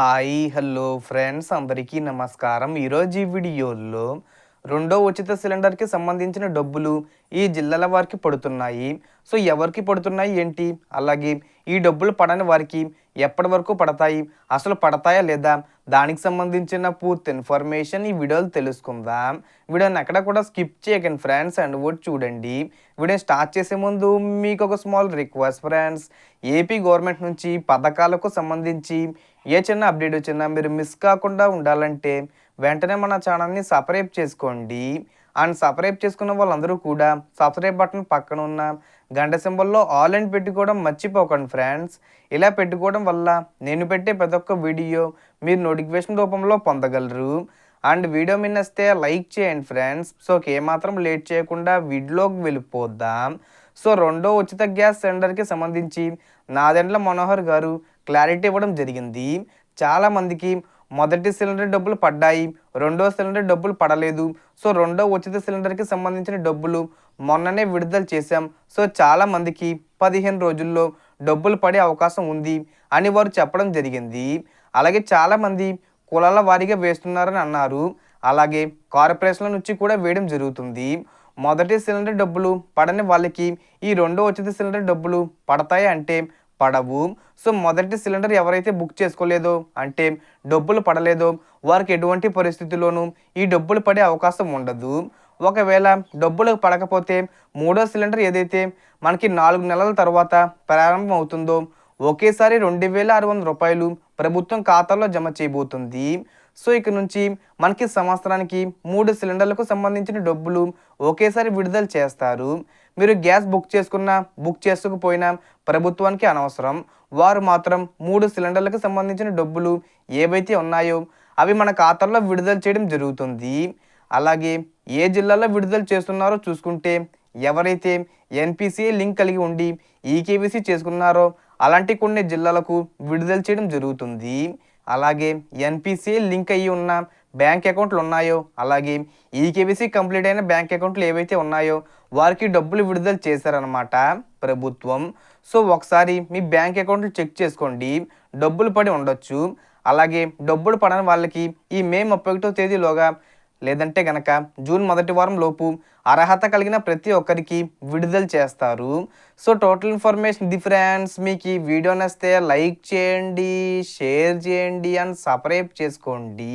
Hi hello friends అందరికీ నమస్కారం. ఈరోజు ఈ వీడియోలో రెండో ఉచిత సిలిండర్కి సంబంధించిన డబ్బులు ఈ జిల్లాల వారికి పడుతున్నాయి. సో ఎవరికి పడుతున్నాయి ఏంటి? అలాగే ఈ డబ్బులు పడని వారికి ఎప్పటి వరకు పడతాయి? అసలు పడతాయా లేదా? దానికి సంబంధించిన పూర్తి ఇన్ఫర్మేషన్ ఈ వీడియోలో తెలుసుకుందాం. వీడియోని ఎక్కడ కూడా స్కిప్ చేయకండి ఫ్రెండ్స్ అండ్ కూడా చూడండి. వీడియో స్టార్ట్ చేసే ముందు మీకు ఒక small request friends. AP government నుంచి పథకాలకు సంబంధించి ఏ చిన్న అప్డేట్ వచ్చినా మీరు మిస్ కాకుండా ఉండాలంటే వెంటనే మన ఛానల్ని సబ్స్క్రైబ్ చేసుకోండి. అండ్ సబ్స్క్రైబ్ చేసుకున్న వాళ్ళందరూ కూడా సబ్స్క్రైబ్ బటన్ పక్కన ఉన్న గంట సింబల్లో ఆల్ అండ్ పెట్టుకోవడం మర్చిపోకండి ఫ్రెండ్స్. ఇలా పెట్టుకోవడం వల్ల నేను పెట్టే ప్రతి ఒక్క వీడియో మీరు నోటిఫికేషన్ రూపంలో పొందగలరు. అండ్ వీడియో మిన్నస్తే లైక్ చేయండి ఫ్రెండ్స్. సో ఏమాత్రం లేట్ చేయకుండా వీడియోకి వెళ్ళిపోద్దాం సో రెండో ఉచిత గ్యాస్ సిలిండర్కి సంబంధించి నాదెండ్ల మనోహర్ గారు క్లారిటీ ఇవ్వడం జరిగింది. చాలామందికి మొదటి సిలిండర్ డబ్బులు పడ్డాయి రెండో సిలిండర్ డబ్బులు పడలేదు. సో రెండో ఉచిత సిలిండర్కి సంబంధించిన డబ్బులు మొన్ననే విడుదల చేశాం. సో చాలామందికి పదిహేను రోజుల్లో డబ్బులు పడే అవకాశం ఉంది అని వారు చెప్పడం జరిగింది. అలాగే చాలామంది కులాల వారీగా వేస్తున్నారని అన్నారు. అలాగే కార్పొరేషన్ల నుంచి కూడా వేయడం జరుగుతుంది. మొదటి సిలిండర్ డబ్బులు పడని వాళ్ళకి ఈ రెండో ఉచిత సిలిండర్ డబ్బులు పడతాయి అంటే పడవు. సో మొదటి సిలిండర్ ఎవరైతే బుక్ చేసుకోలేదో అంటే డబ్బులు పడలేదో వారికి ఎటువంటి పరిస్థితుల్లోనూ ఈ డబ్బులు పడే అవకాశం ఉండదు. ఒకవేళ డబ్బులు పడకపోతే మూడో సిలిండర్ ఏదైతే మనకి నాలుగు నెలల తర్వాత ప్రారంభం అవుతుందో ఒకేసారి రెండు వేల ఆరు వందల రూపాయలు ప్రభుత్వం ఖాతాలో జమ చేయబోతుంది. సో ఇక నుంచి మనకి సంవత్సరానికి మూడు సిలిండర్లకు సంబంధించిన డబ్బులు ఒకేసారి విడుదల చేస్తారు. మీరు గ్యాస్ బుక్ చేసుకున్నా బుక్ చేసుకోకపోయినా ప్రభుత్వానికి అనవసరం. వారు మాత్రం మూడు సిలిండర్లకు సంబంధించిన డబ్బులు ఏవైతే ఉన్నాయో అవి మన ఖాతాల్లో విడుదల చేయడం జరుగుతుంది. అలాగే ఏ జిల్లాలో విడుదల చేస్తున్నారో చూసుకుంటే ఎవరైతే ఎన్పిసిఏ లింక్ కలిగి ఉండి ఈకేవీసీ చేసుకున్నారో అలాంటి కొన్ని జిల్లాలకు విడుదల చేయడం జరుగుతుంది. అలాగే ఎన్పిసిఏ లింక్ అయ్యి ఉన్న బ్యాంక్ అకౌంట్లు ఉన్నాయో అలాగే ఈకేబీసీ కంప్లీట్ అయిన బ్యాంక్ అకౌంట్లు ఏవైతే ఉన్నాయో వారికి డబ్బులు విడుదల చేశారనమాట ప్రభుత్వం. సో ఒకసారి మీ బ్యాంక్ అకౌంట్లు చెక్ చేసుకోండి. డబ్బులు పడి ఉండొచ్చు. అలాగే డబ్బులు పడని వాళ్ళకి ఈ మే ముప్పై ఒకటో తేదీలోగా లేదంటే గనక జూన్ మొదటి వారం లోపు అర్హత కలిగిన ప్రతి ఒక్కరికి విడుదల చేస్తారు. సో టోటల్ ఇన్ఫర్మేషన్ డిఫరెన్స్ మీకు ఈ వీడియో నచ్చితే లైక్ చేయండి షేర్ చేయండి అండ్ సబ్స్క్రైబ్ చేసుకోండి.